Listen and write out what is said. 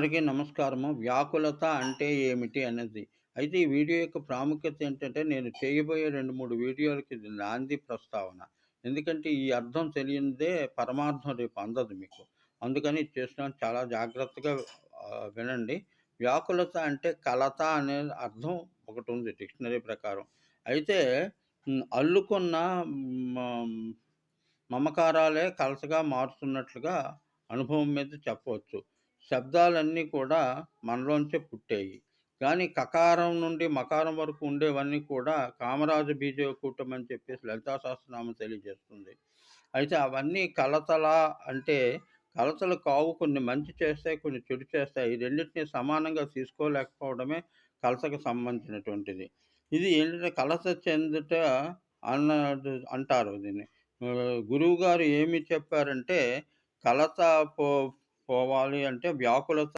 అందరికీ నమస్కారము. వ్యాకులత అంటే ఏమిటి అనేది. అయితే ఈ వీడియో యొక్క ప్రాముఖ్యత ఏంటంటే నేను చేయబోయే 2, 3 వీడియోలకి ఇది నాంది ప్రస్తావన. ఎందుకంటే ఈ అర్థం తెలియనిదే పరమార్థం రేపు అందదు మీకు. అందుకని చేస్తున్నాను. చాలా జాగ్రత్తగా వినండి. వ్యాకులత అంటే కలత అనే అర్థం ఒకటి ఉంది డిక్షనరీ ప్రకారం. అయితే అల్లుకున్న మమకారాలే కలతగా మారుతున్నట్లుగా అనుభవం మీద చెప్పవచ్చు. శబ్దాలన్నీ కూడా మనలోంచే పుట్టాయి. కానీ కకారం నుండి మకారం వరకు ఉండేవన్నీ కూడా కామరాజు బీజయ కూటమి అని చెప్పేసి లలితా సహస్రనామం తెలియజేస్తుంది. అయితే అవన్నీ కలతల అంటే కలతలు కావు. కొన్ని మంచి చేస్తాయి, కొన్ని చెడు చేస్తాయి. రెండింటిని సమానంగా తీసుకోలేకపోవడమే కలతకు సంబంధించినటువంటిది. ఇది ఏంటంటే కలత చెందుట అన్న అంటారు దీన్ని. గురువుగారు ఏమి చెప్పారంటే కలత పో పోవాలి అంటే వ్యాకులత